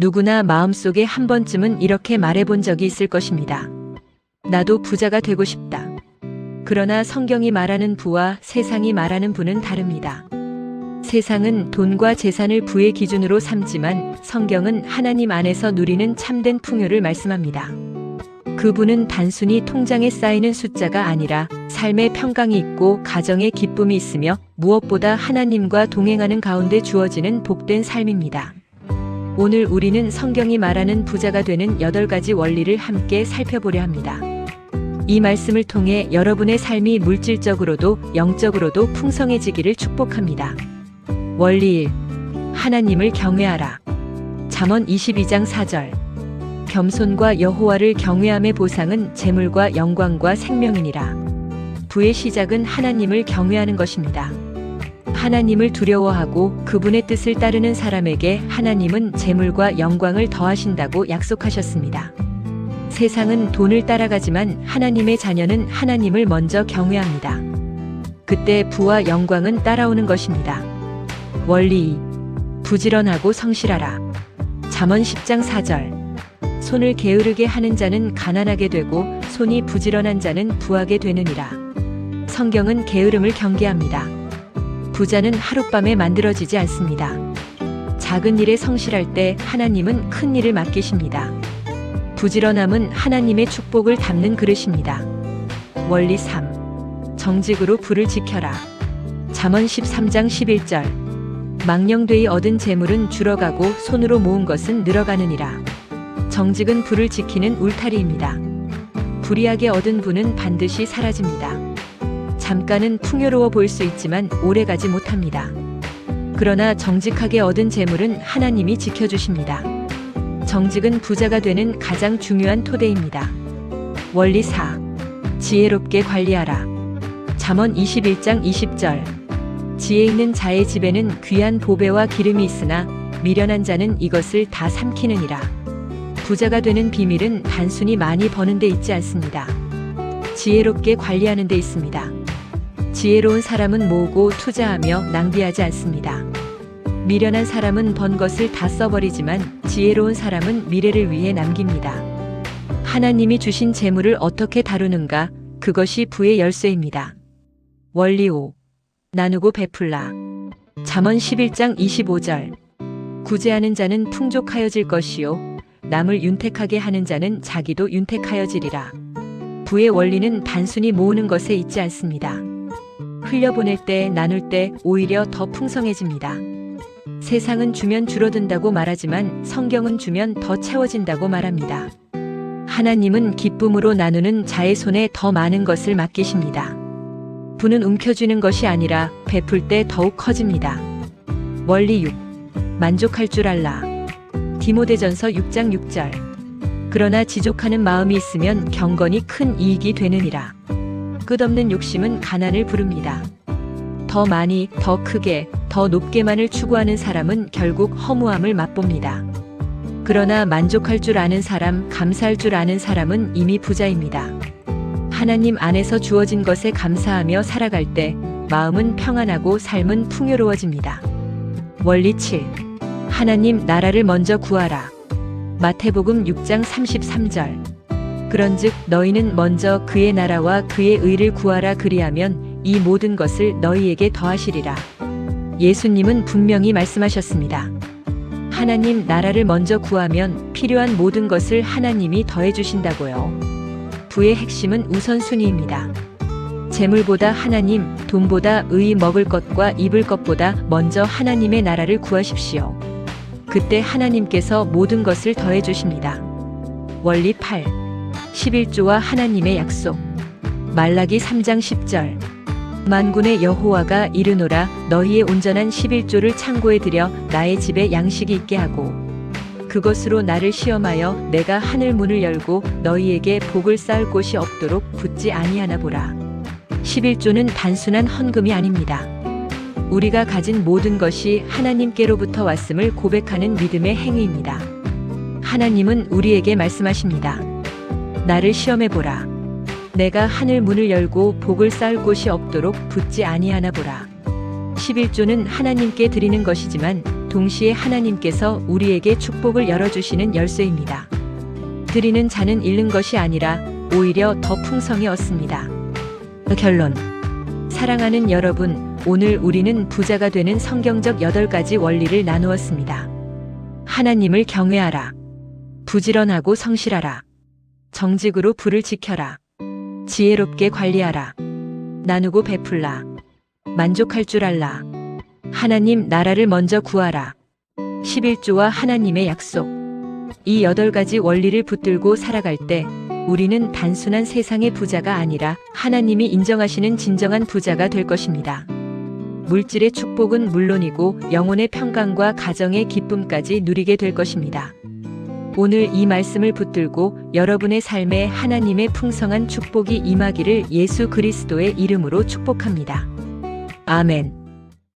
누구나 마음속에 한 번쯤은 이렇게 말해본 적이 있을 것입니다. 나도 부자가 되고 싶다. 그러나 성경이 말하는 부와 세상이 말하는 부는 다릅니다. 세상은 돈과 재산을 부의 기준으로 삼지만 성경은 하나님 안에서 누리는 참된 풍요를 말씀합니다. 그 부는 단순히 통장에 쌓이는 숫자가 아니라 삶의 평강이 있고 가정의 기쁨이 있으며 무엇보다 하나님과 동행하는 가운데 주어지는 복된 삶입니다. 오늘 우리는 성경이 말하는 부자가 되는 8가지 원리를 함께 살펴보려 합니다. 이 말씀을 통해 여러분의 삶이 물질적으로도 영적으로도 풍성해지기를 축복합니다. 원리 1. 하나님을 경외하라. 잠언 22장 4절. 겸손과 여호와를 경외함의 보상은 재물과 영광과 생명이니라. 부의 시작은 하나님을 경외하는 것입니다. 하나님을 두려워하고 그분의 뜻을 따르는 사람에게 하나님은 재물과 영광을 더하신다고 약속하셨습니다. 세상은 돈을 따라가지만 하나님의 자녀는 하나님을 먼저 경외합니다. 그때 부와 영광은 따라오는 것입니다. 원리 2. 부지런하고 성실하라. 잠언 10장 4절. 손을 게으르게 하는 자는 가난하게 되고 손이 부지런한 자는 부하게 되느니라. 성경은 게으름을 경계합니다. 부자는 하룻밤에 만들어지지 않습니다. 작은 일에 성실할 때 하나님은 큰 일을 맡기십니다. 부지런함은 하나님의 축복을 담는 그릇입니다. 원리 3. 정직으로 불을 지켜라. 잠언 13장 11절. 망령되이 얻은 재물은 줄어가고 손으로 모은 것은 늘어가느니라. 정직은 불을 지키는 울타리입니다. 불이하게 얻은 부는 반드시 사라집니다. 잠깐은 풍요로워 보일 수 있지만 오래 가지 못합니다. 그러나 정직하게 얻은 재물은 하나님이 지켜주십니다. 정직은 부자가 되는 가장 중요한 토대입니다. 원리 4. 지혜롭게 관리하라. 잠언 21장 20절. 지혜 있는 자의 집에는 귀한 보배와 기름이 있으나 미련한 자는 이것을 다 삼키느니라. 부자가 되는 비밀은 단순히 많이 버는 데 있지 않습니다. 지혜롭게 관리하는 데 있습니다. 지혜로운 사람은 모으고 투자하며 낭비하지 않습니다. 미련한 사람은 번 것을 다 써버리지만 지혜로운 사람은 미래를 위해 남깁니다. 하나님이 주신 재물을 어떻게 다루는가, 그것이 부의 열쇠입니다. 원리 5. 나누고 베풀라. 잠언 11장 25절. 구제하는 자는 풍족하여질 것이요. 남을 윤택하게 하는 자는 자기도 윤택하여지리라. 부의 원리는 단순히 모으는 것에 있지 않습니다. 흘려보낼 때, 나눌 때 오히려 더 풍성해집니다. 세상은 주면 줄어든다고 말하지만 성경은 주면 더 채워진다고 말합니다. 하나님은 기쁨으로 나누는 자의 손에 더 많은 것을 맡기십니다. 부는 움켜쥐는 것이 아니라 베풀 때 더욱 커집니다. 원리 6. 만족할 줄 알라. 디모데전서 6장 6절. 그러나 지족하는 마음이 있으면 경건이 큰 이익이 되느니라. 끝없는 욕심은 가난을 부릅니다. 더 많이, 더 크게, 더 높게만을 추구하는 사람은 결국 허무함을 맛봅니다. 그러나 만족할 줄 아는 사람, 감사할 줄 아는 사람은 이미 부자입니다. 하나님 안에서 주어진 것에 감사하며 살아갈 때 마음은 평안하고 삶은 풍요로워집니다. 원리 7. 하나님 나라를 먼저 구하라. 마태복음 6장 33절. 그런즉 너희는 먼저 그의 나라와 그의 의를 구하라 그리하면 이 모든 것을 너희에게 더하시리라. 예수님은 분명히 말씀하셨습니다. 하나님 나라를 먼저 구하면 필요한 모든 것을 하나님이 더해 주신다고요. 부의 핵심은 우선순위입니다. 재물보다 하나님, 돈보다 의 먹을 것과 입을 것보다 먼저 하나님의 나라를 구하십시오. 그때 하나님께서 모든 것을 더해 주십니다. 원리 8. 11조와 하나님의 약속. 말라기 3장 10절. 만군의 여호와가 이르노라 너희의 온전한 11조를 창고에 들여 나의 집에 양식이 있게 하고 그것으로 나를 시험하여 내가 하늘 문을 열고 너희에게 복을 쌓을 곳이 없도록 붙지 아니하나 보라. 11조는 단순한 헌금이 아닙니다. 우리가 가진 모든 것이 하나님께로부터 왔음을 고백하는 믿음의 행위입니다. 하나님은 우리에게 말씀하십니다. 나를 시험해 보라. 내가 하늘 문을 열고 복을 쌓을 곳이 없도록 붙지 아니하나 보라. 11조는 하나님께 드리는 것이지만 동시에 하나님께서 우리에게 축복을 열어주시는 열쇠입니다. 드리는 자는 잃는 것이 아니라 오히려 더 풍성히 얻습니다. 결론. 사랑하는 여러분, 오늘 우리는 부자가 되는 성경적 8가지 원리를 나누었습니다. 하나님을 경외하라. 부지런하고 성실하라. 정직으로 불을 지켜라. 지혜롭게 관리하라. 나누고 베풀라. 만족할 줄 알라. 하나님 나라를 먼저 구하라. 11조와 하나님의 약속. 이 여덟 가지 원리를 붙들고 살아갈 때 우리는 단순한 세상의 부자가 아니라 하나님이 인정하시는 진정한 부자가 될 것입니다. 물질의 축복은 물론이고 영혼의 평강과 가정의 기쁨까지 누리게 될 것입니다. 오늘 이 말씀을 붙들고 여러분의 삶에 하나님의 풍성한 축복이 임하기를 예수 그리스도의 이름으로 축복합니다. 아멘.